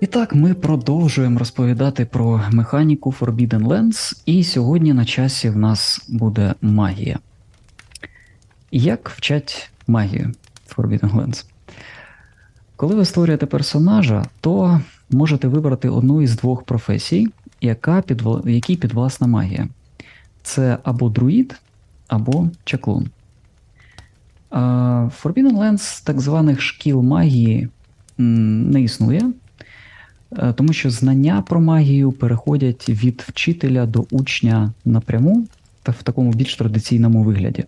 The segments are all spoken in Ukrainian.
І так, ми продовжуємо розповідати про механіку Forbidden Lands, і сьогодні на часі в нас буде магія. Як вчать магію Forbidden Lands? Коли ви створюєте персонажа, то можете вибрати одну із двох професій, яка підвла- якій підвласна магія. Це або друїд, або чаклун. Forbidden Lands так званих шкіл магії не існує, е, тому що знання про магію переходять від вчителя до учня напряму, та в такому більш традиційному вигляді.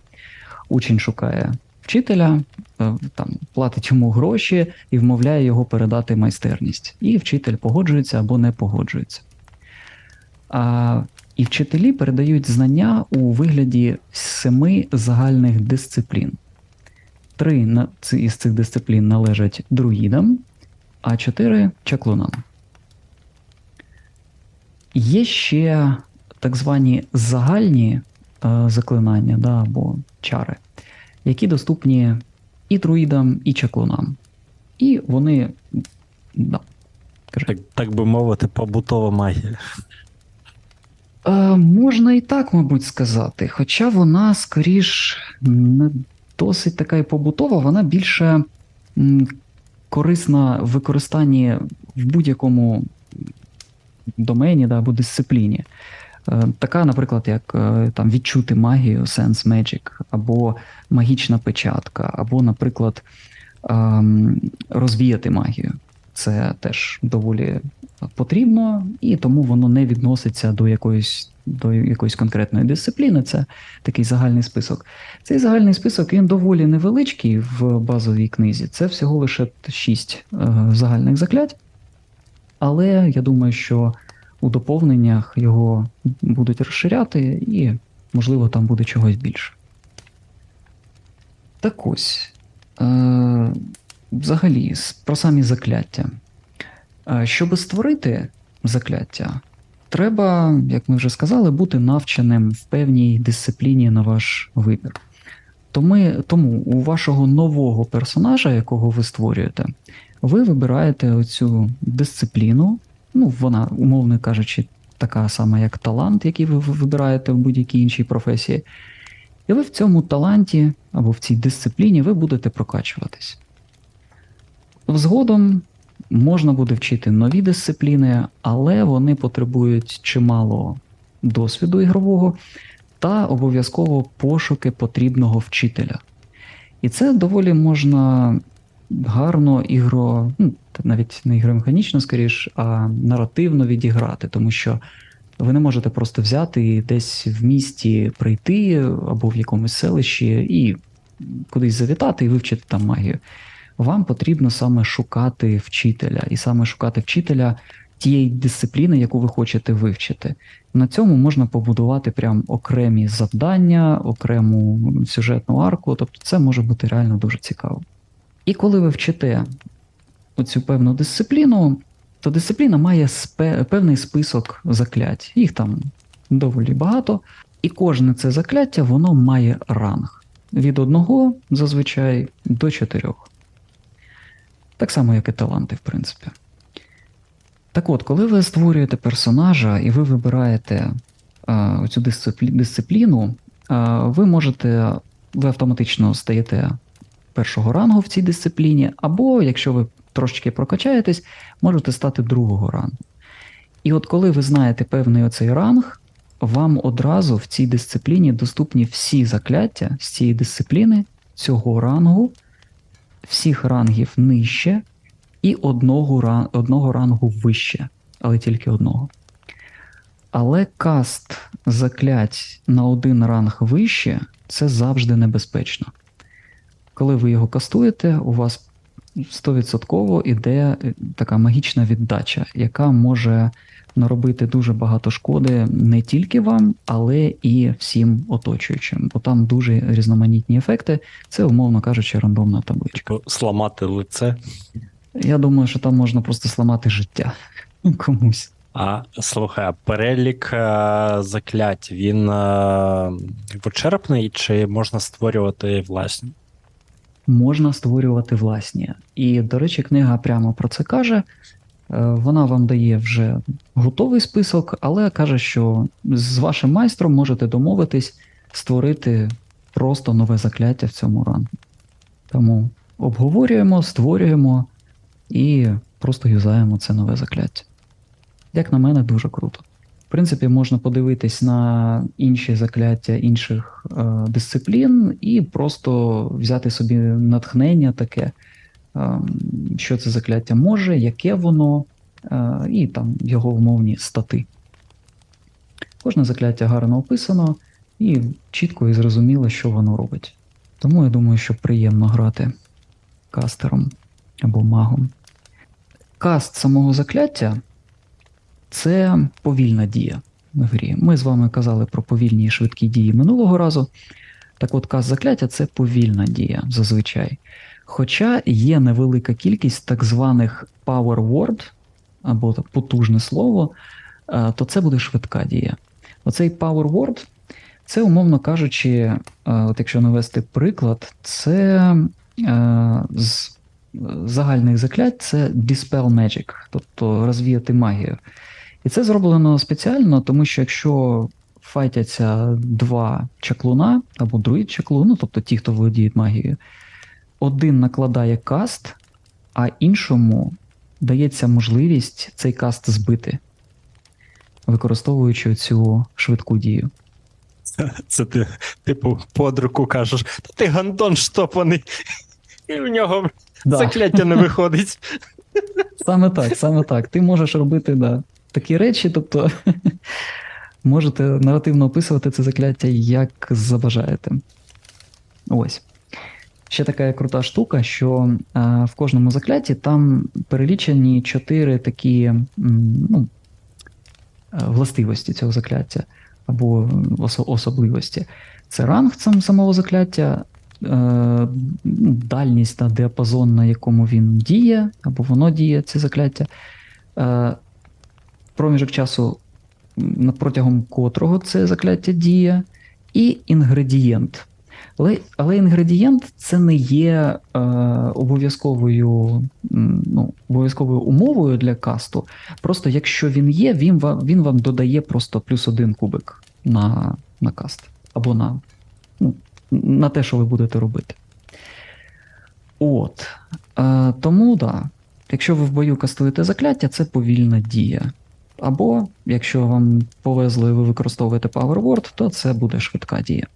Учень шукає вчителя, е, там, платить йому гроші і вмовляє його передати майстерність. І вчитель погоджується або не погоджується. А, і вчителі передають знання у вигляді семи загальних дисциплін. Три на- ці- із цих дисциплін належать друїдам, а чотири чаклунам. Є ще так звані загальні е, заклинання да, або чари, які доступні і друїдам, і чаклунам. І вони. Да, кажи. Так, так би мовити, побутова магія. Е, можна і так, мабуть, сказати. Хоча вона скоріш не досить така і побутова, вона більше корисна в використанні в будь-якому домені да, або дисципліні. Е, Така, наприклад, як е, там відчути магію, Sense Magic, або магічна печатка, або, наприклад, ем, розвіяти магію. Це теж доволі потрібно, і тому воно не відноситься до якоїсь до якоїсь конкретної дисципліни. Це такий загальний список. Цей загальний список він доволі невеличкий в базовій книзі. Це всього лише шість е, загальних заклять. Але я думаю, що у доповненнях його будуть розширяти, і, можливо, там буде чогось більше. Так ось. Е, взагалі, про самі закляття. Щоб створити закляття, треба, як ми вже сказали, бути навченим в певній дисципліні на ваш вибір. Тому, тому у вашого нового персонажа, якого ви створюєте, ви вибираєте оцю дисципліну, ну, вона, умовно кажучи, така сама, як талант, який ви вибираєте в будь-якій іншій професії. І ви в цьому таланті або в цій дисципліні ви будете прокачуватись. Згодом можна буде вчити нові дисципліни, але вони потребують чимало досвіду ігрового та обов'язково пошуки потрібного вчителя. І це доволі можна гарно ігро, ну, навіть не ігромеханічно, скоріш, а наративно відіграти, тому що ви не можете просто взяти і десь в місті прийти або в якомусь селищі і кудись завітати і вивчити там магію. Вам потрібно саме шукати вчителя, і саме шукати вчителя тієї дисципліни, яку ви хочете вивчити. На цьому можна побудувати прям окремі завдання, окрему сюжетну арку, тобто це може бути реально дуже цікаво. І коли ви вчите оцю певну дисципліну, то дисципліна має спе- певний список заклять. Їх там доволі багато, і кожне це закляття воно має ранг від одного зазвичай до чотирьох. Так само, як і таланти, в принципі. Так от, коли ви створюєте персонажа і ви вибираєте а, оцю дисциплі- дисципліну, а, ви можете, ви автоматично стаєте першого рангу в цій дисципліні, або, якщо ви трошечки прокачаєтесь, можете стати другого рангу. І от коли ви знаєте певний оцей ранг, вам одразу в цій дисципліні доступні всі закляття з цієї дисципліни, цього рангу, всіх рангів нижче і одного, одного рангу вище, але тільки одного. Але каст заклять на один ранг вище це завжди небезпечно. Коли ви його кастуєте, у вас 100% іде е, така магічна віддача, яка може наробити дуже багато шкоди не тільки вам, але і всім оточуючим. Бо там дуже різноманітні ефекти. Це, умовно кажучи, рандомна табличка. Типу, сламати лице. Я думаю, що там можна просто сламати життя комусь. А слухай, перелік е, заклять, він е, вичерпний чи можна створювати власні? можна створювати власні. І, до речі, книга прямо про це каже. Е, Вона вам дає вже готовий список, але каже, що з вашим майстром можете домовитись створити просто нове закляття в цьому рангу. Тому обговорюємо, створюємо і просто юзаємо це нове закляття. Як на мене, дуже круто. В принципі, можна подивитись на інші закляття інших е, дисциплін і просто взяти собі натхнення таке, що це закляття може, яке воно, е, і там його умовні стати. Кожне закляття гарно описано і чітко і зрозуміло, що воно робить. Тому я думаю, що приємно грати кастером або магом. Каст самого закляття це повільна дія в грі. Ми з вами казали про повільні і швидкі дії минулого разу. Так от, каст закляття це повільна дія зазвичай. Хоча є невелика кількість так званих power word, або потужне слово, е, то це буде швидка дія. Оцей power word, це, умовно кажучи, е, от якщо навести приклад, це е, з загальних заклять це Dispel Magic, тобто розвіяти магію. І це зроблено спеціально, тому що якщо файтяться два чаклуна або друїд чаклун, ну, тобто ті, хто володіє магією, один накладає каст, а іншому дається можливість цей каст збити, використовуючи цю швидку дію. Це ти, типу, под руку кажеш, та ти гандон штопаний, і в нього Да. закляття не виходить. Саме так, саме так. Ти можеш робити да, такі речі, тобто можете наративно описувати це закляття як забажаєте. Ось. Ще така крута штука, що а, в кожному закляті там перелічені чотири такі ну, е, властивості цього закляття або осо- особливості. Це ранг сам, самого закляття, е, ну, дальність та діапазон, на якому він діє, або воно діє, це закляття, е, проміжок часу, протягом котрого це закляття діє, і інгредієнт. Але, але інгредієнт це не є е, обов'язковою, ну, обов'язковою умовою для касту. Просто якщо він є, він вам, він вам додає просто плюс один кубик на, на каст. Або на, ну, на те, що ви будете робити. От. Е, тому да, якщо ви в бою кастуєте закляття, це повільна дія. Або, якщо вам повезло і ви використовуєте Power Word, то це буде швидка дія.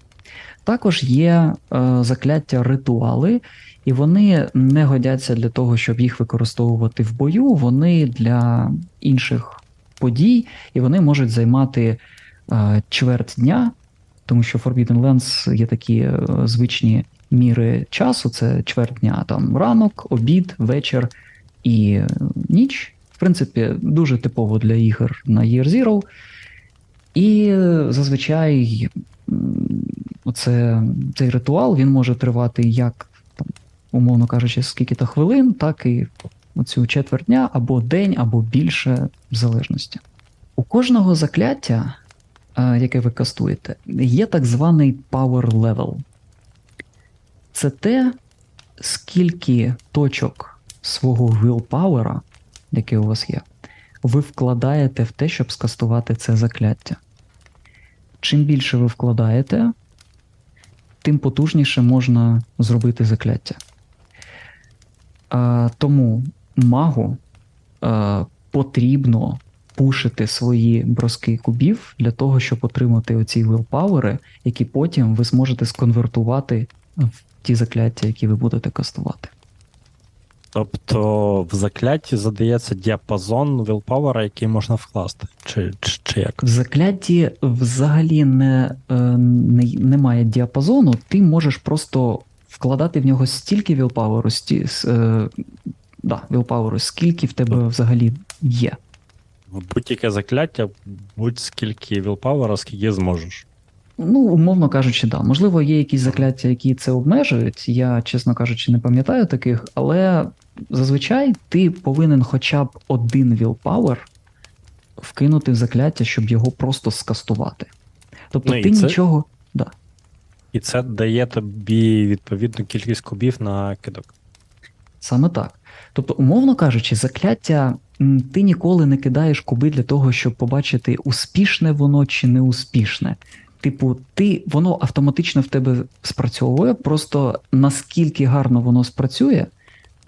Також є е, закляття ритуали, і вони не годяться для того, щоб їх використовувати в бою. Вони для інших подій, і вони можуть займати е, чверть дня, тому що Forbidden Lands є такі е, звичні міри часу: це чверть дня, там ранок, обід, вечір і е, ніч. В принципі, дуже типово для ігор на Year Zero. І е, зазвичай оце, цей ритуал він може тривати як, там, умовно кажучи, скільки-то хвилин, так і оцю четверть дня, або день, або більше, в залежності. У кожного закляття, е, яке ви кастуєте, є так званий power level. Це те, скільки точок свого willpower, яке у вас є, ви вкладаєте в те, щоб скастувати це закляття. Чим більше ви вкладаєте, тим потужніше можна зробити закляття. А, тому магу а, потрібно пушити свої броски кубів для того, щоб отримати оці вилпауери, які потім ви зможете сконвертувати в ті закляття, які ви будете кастувати. Тобто в закляті задається діапазон вілпавера, який можна вкласти. Чи, чи, чи як? В закляті взагалі не, е, не, немає діапазону, ти можеш просто вкладати в нього стільки вілпаверу, сті, е, да, вілпаверу, скільки в тебе взагалі є. Будь-яке закляття, будь-скільки вілпавера, скільки зможеш. Ну, умовно кажучи, да. Можливо, є якісь закляття, які це обмежують. Я, чесно кажучи, не пам'ятаю таких, але зазвичай ти повинен хоча б один вілпауер вкинути в закляття, щоб його просто скастувати. Тобто Ну, ти це- нічого. Да. І це дає тобі відповідну кількість кубів на кидок. Саме так. Тобто, умовно кажучи, закляття ти ніколи не кидаєш куби для того, щоб побачити, успішне воно чи неуспішне. Типу, ти воно автоматично в тебе спрацьовує, просто наскільки гарно воно спрацює,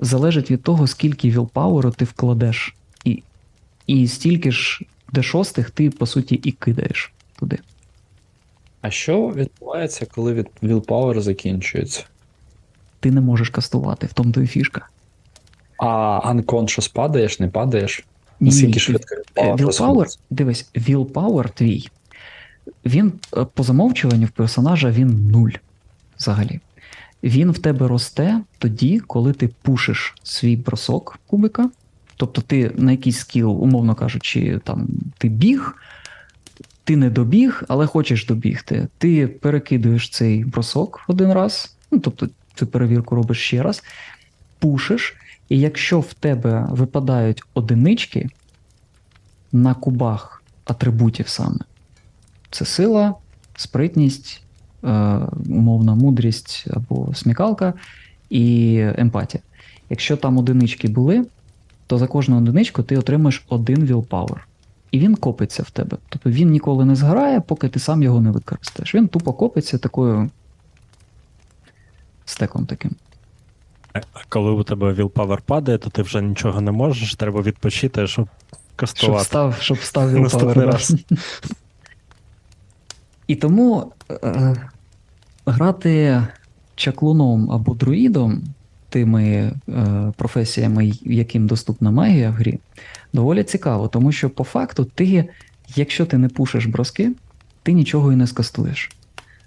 залежить від того, скільки вілпауеру ти вкладеш. І, і стільки ж D6 ти, по суті, і кидаєш туди. А що відбувається, коли від Willpower закінчується? Ти не можеш кастувати, в тому то і фішка. А unconscious падаєш, не падаєш? Наскільки швидко Е, Willpower Willpower, дивись, willpower твій. Він е, по замовчуванню в персонажа він нуль взагалі. Він в тебе росте тоді, коли ти пушиш свій бросок кубика. Тобто ти на якийсь скіл, умовно кажучи, там ти біг, ти не добіг, але хочеш добігти. Ти перекидуєш цей бросок один раз, ну тобто цю перевірку робиш ще раз, пушиш, і якщо в тебе випадають одинички, на кубах атрибутів саме. Це сила, спритність, е, умовна мудрість або смікалка і емпатія. Якщо там одинички були, то за кожну одиничку ти отримаєш один willpower. І він копиться в тебе. Тобто він ніколи не згорає, поки ти сам його не використаєш. Він тупо копиться такою стеком таким. А коли у тебе willpower падає, то ти вже нічого не можеш, треба відпочити, щоб Щоб став, щоб став willpower. І тому е, грати чаклуном або друїдом, тими е, професіями, яким доступна магія в грі, доволі цікаво, тому що по факту ти, якщо ти не пушиш броски, ти нічого і не скастуєш.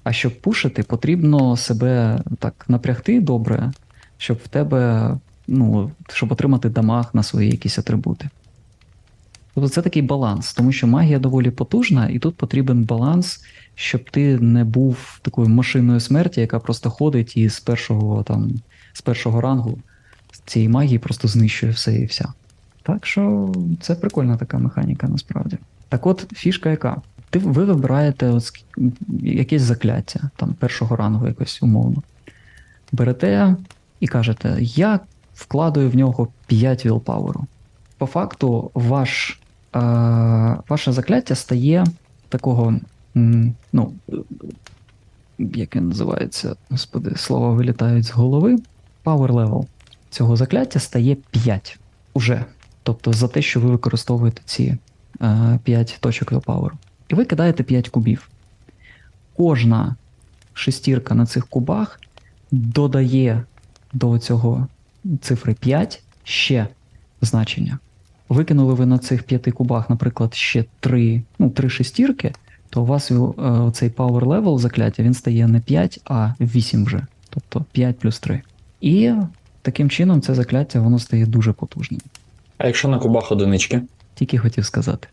А щоб пушити, потрібно себе так напрягти добре, щоб в тебе, ну, щоб отримати дамаг на свої якісь атрибути. Тобто це такий баланс, тому що магія доволі потужна, і тут потрібен баланс, щоб ти не був такою машиною смерті, яка просто ходить і з першого там, з першого рангу цієї магії просто знищує все і вся. Так що це прикольна така механіка насправді. Так от, фішка яка? Ти, ви вибираєте от якесь закляття, там першого рангу якось умовно. Берете і кажете, я вкладаю в нього 5 вілпаверу. По факту, ваш, ваше закляття стає такого, ну, е, як він називається, господи, слова вилітають з голови. Power level цього закляття стає 5 уже. Тобто за те, що ви використовуєте ці е, 5 точок willpower. І ви кидаєте 5 кубів. Кожна шестірка на цих кубах додає до цього цифри 5 ще значення. Викинули ви на цих 5 кубах, наприклад, ще 3, ну, 3 шестірки, то у вас е, цей power level закляття він стає не 5, а 8 вже. Тобто 5 плюс 3. І таким чином це закляття воно стає дуже потужним. А якщо на кубах одинички? Тільки хотів сказати.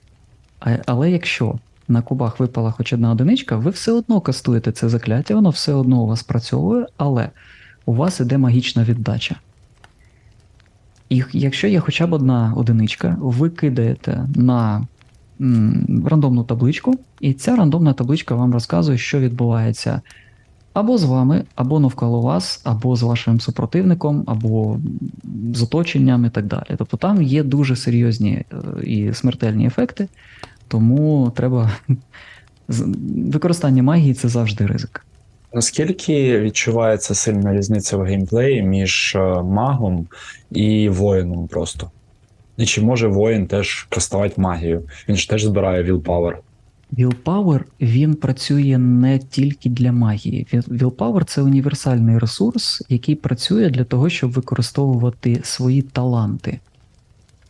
А, але якщо на кубах випала хоч одна одиничка, ви все одно кастуєте це закляття, воно все одно у вас працьовує, але у вас іде магічна віддача. І якщо є хоча б одна одиничка, ви кидаєте на м, рандомну табличку, і ця рандомна табличка вам розказує, що відбувається або з вами, або навколо вас, або з вашим супротивником, або з оточенням і так далі. Тобто там є дуже серйозні е, і смертельні ефекти, тому треба використання магії це завжди ризик. Наскільки відчувається сильна різниця в геймплеї між е, магом і воїном просто? І чи може воїн теж кастувати магію? Він ж теж збирає willpower. Willpower він працює не тільки для магії. Віл- Willpower це універсальний ресурс, який працює для того, щоб використовувати свої таланти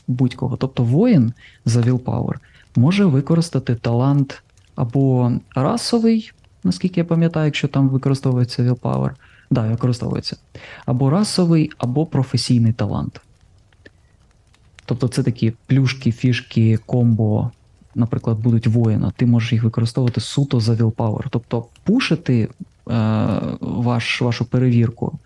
будь-кого. Тобто воїн за Willpower може використати талант або расовий, наскільки я пам'ятаю, якщо там використовується Willpower. Да, використовується. Або расовий, або професійний талант. Тобто це такі плюшки, фішки, комбо, наприклад, будуть воїна, ти можеш їх використовувати суто за willpower. Тобто пушити е, ваш, вашу перевірку,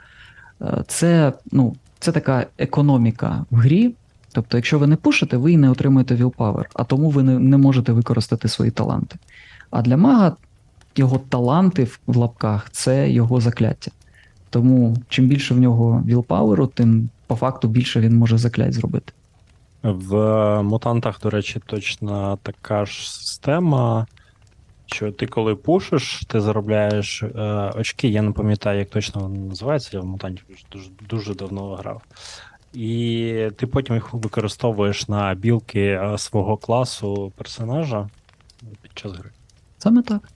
е, це, ну, це така економіка в грі. Тобто, якщо ви не пушите, ви і не отримуєте willpower, а тому ви не, не можете використати свої таланти. А для мага його таланти в лапках це його закляття. Тому чим більше в нього вілпауеру, тим по факту більше він може заклять зробити. В е, мутантах, до речі, точно така ж система. Що ти коли пушиш, ти заробляєш е, очки. Я не пам'ятаю, як точно вони називаються, я в мутантів дуже, дуже, дуже давно грав. І ти потім їх використовуєш на білки е, свого класу персонажа під час гри. Саме так.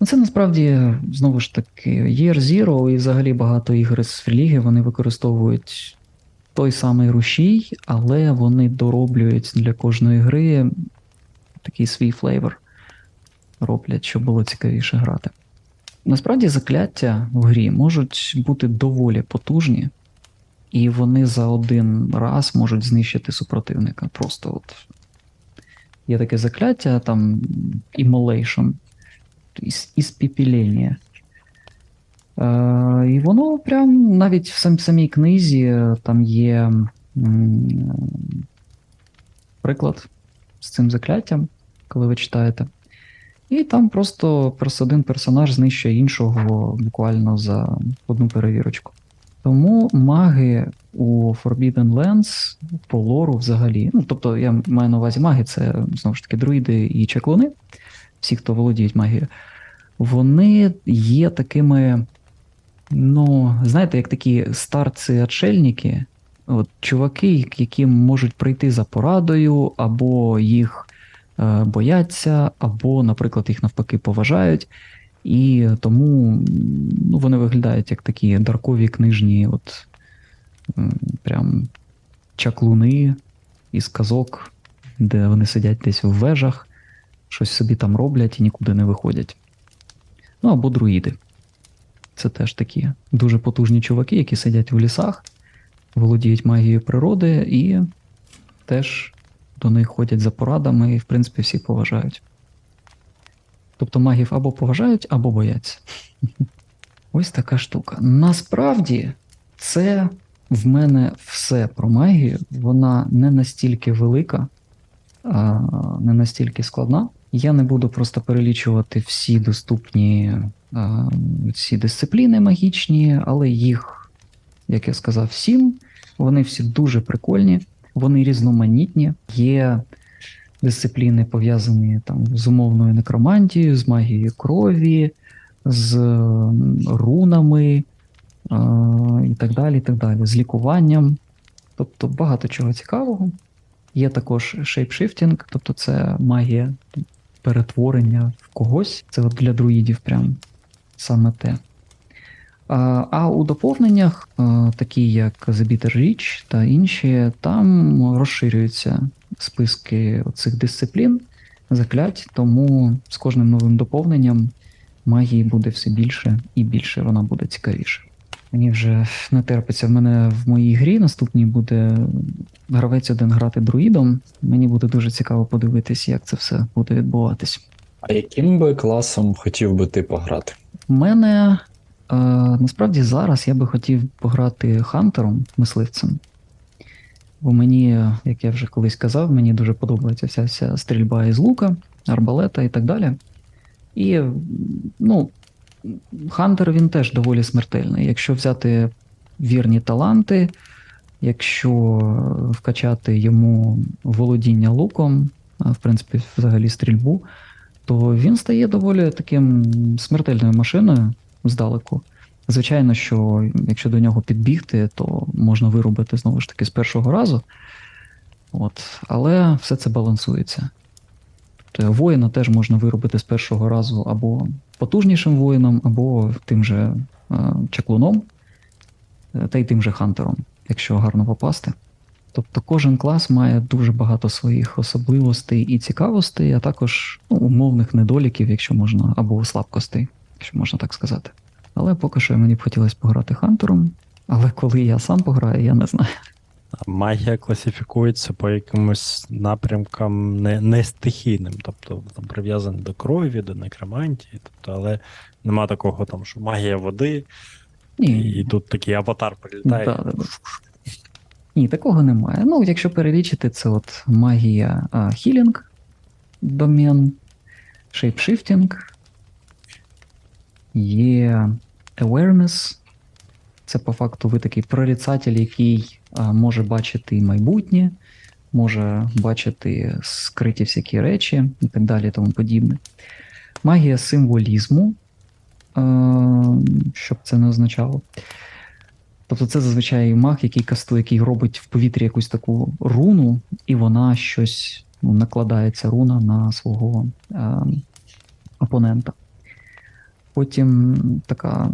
Ну, це насправді знову ж таки Year Zero і взагалі багато ігор з фріліги вони використовують той самий рушій, але вони дороблюють для кожної гри такий свій флейвор. Роблять, щоб було цікавіше грати. Насправді закляття в грі можуть бути доволі потужні, і вони за один раз можуть знищити супротивника. Просто от є таке закляття, там Immolation, іспіпілення. Е, і воно прям навіть в сам, самій книзі е, там є приклад з цим закляттям, коли ви читаєте. І там просто один персонаж знищує іншого буквально за одну перевірочку. Тому маги у Forbidden Lands по лору взагалі. Ну, тобто я маю на увазі маги, це знову ж таки друїди і чаклуни, всі, хто володіють магією, вони є такими, ну, знаєте, як такі старці-отшельники, от, чуваки, які можуть прийти за порадою, або їх е, бояться, або, наприклад, їх навпаки поважають. І тому ну, вони виглядають як такі даркові книжні, от прям чаклуни із казок, де вони сидять десь в вежах, щось собі там роблять і нікуди не виходять. Ну або друїди. Це теж такі дуже потужні чуваки, які сидять в лісах, володіють магією природи і теж до них ходять за порадами, і, в принципі, всі поважають. Тобто магів або поважають, або бояться. Ось така штука. Насправді, це в мене все про магію. Вона не настільки велика, не настільки складна. Я не буду просто перелічувати всі доступні ці дисципліни магічні, але їх, як я сказав, сім. Вони всі дуже прикольні, вони різноманітні. Є дисципліни пов'язані там з умовною некромантією, з магією крові, з рунами а, і так далі, і так далі, з лікуванням. Тобто багато чого цікавого. Є також шейпшифтінг, тобто це магія перетворення в когось. Це от для друїдів прям саме те. А, у доповненнях, такі як The Reach та інші, там розширюються списки цих дисциплін, заклять, тому з кожним новим доповненням магії буде все більше і більше, вона буде цікавіше. Мені вже не терпиться. В мене в моїй грі наступній буде гравець один грати друїдом. Мені буде дуже цікаво подивитись, як це все буде відбуватись. А яким би класом хотів би ти пограти? У мене е, насправді зараз я би хотів пограти хантером, мисливцем. Бо мені, як я вже колись казав, мені дуже подобається вся ця стрільба із лука, арбалета і так далі. І, ну, Хантер він теж доволі смертельний. Якщо взяти вірні таланти, якщо вкачати йому володіння луком, в принципі, взагалі стрільбу, то він стає доволі таким смертельною машиною здалеку. Звичайно, що якщо до нього підбігти, то можна вирубити знову ж таки з першого разу. От, але все це балансується. Тобто воїна теж можна виробити з першого разу або потужнішим воїном, або тим же е, чаклуном, е, та й тим же хантером, якщо гарно попасти. Тобто кожен клас має дуже багато своїх особливостей і цікавостей, а також ну, умовних недоліків, якщо можна, або слабкостей, якщо можна так сказати. Але поки що мені б хотілося пограти хантером, але коли я сам пограю, я не знаю. Магія класифікується по якимось напрямкам не, не стихійним, тобто там прив'язаний до крові, до некромантії, тобто, але нема такого там, що магія води, Ні, і тут такий аватар прилітає. Да, да, да. Ні, такого немає. Ну, якщо перелічити, це от магія а, хілінг, домен, шейпшифтінг, є awareness. Це по факту ви такий прорицатель, який а, може бачити майбутнє, може бачити скриті всякі речі і так далі, і тому подібне. Магія символізму, е, що б це не означало. Тобто це зазвичай маг, який кастує, який робить в повітрі якусь таку руну, і вона щось ну, накладається руна на свого е, опонента. Потім така,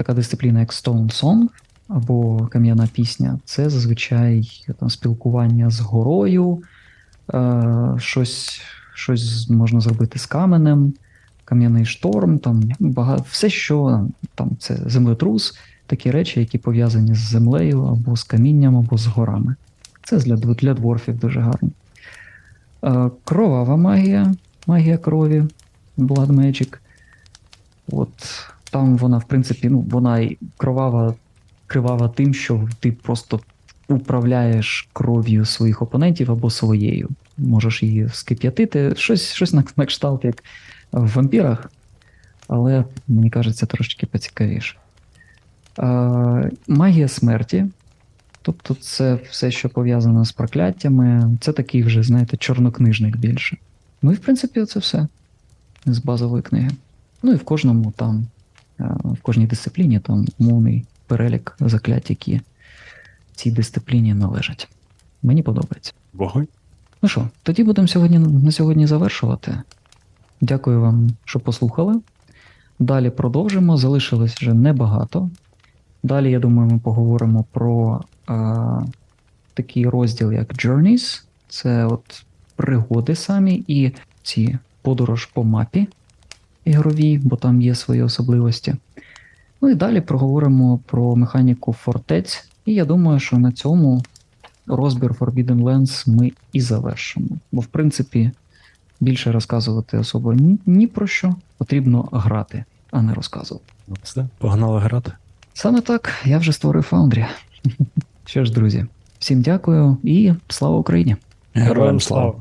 така дисципліна, як Stone Song або кам'яна пісня, це зазвичай там, спілкування з горою, е, щось, щось можна зробити з каменем, кам'яний шторм, там, багато, все, що там, це землетрус, такі речі, які пов'язані з землею або з камінням, або з горами. Це для, для дворфів дуже гарно. Е, Кровава магія, магія крові, Blood Magic. От там вона, в принципі, ну, вона кровава, кривава тим, що ти просто управляєш кров'ю своїх опонентів або своєю. Можеш її скип'ятити, щось, щось на, на кшталт, як в вампірах, але мені кажеться трошечки поцікавіше. Е, магія смерті. Тобто це все, що пов'язано з прокляттями, це такий вже, знаєте, чорнокнижник більше. Ну і в принципі, це все з базової книги. Ну і в кожному там, в кожній дисципліні там умовний перелік заклять, які цій дисципліні належать. Мені подобається. Вогонь. Ну що, тоді будемо сьогодні на сьогодні завершувати. Дякую вам, що послухали. Далі продовжимо. Залишилось вже небагато. Далі, я думаю, ми поговоримо про е, такий розділ, як Journeys. Це от пригоди самі і ці подорож по мапі ігровій, бо там є свої особливості. Ну і далі проговоримо про механіку фортець. І я думаю, що на цьому розбір Forbidden Lands ми і завершимо. Бо, в принципі, більше розказувати особо ні, ні про що. Потрібно грати, а не розказувати. Ну, все, Погнали грати. Саме так я вже створив Foundry. Що ж, друзі, всім дякую і слава Україні! Героям слава!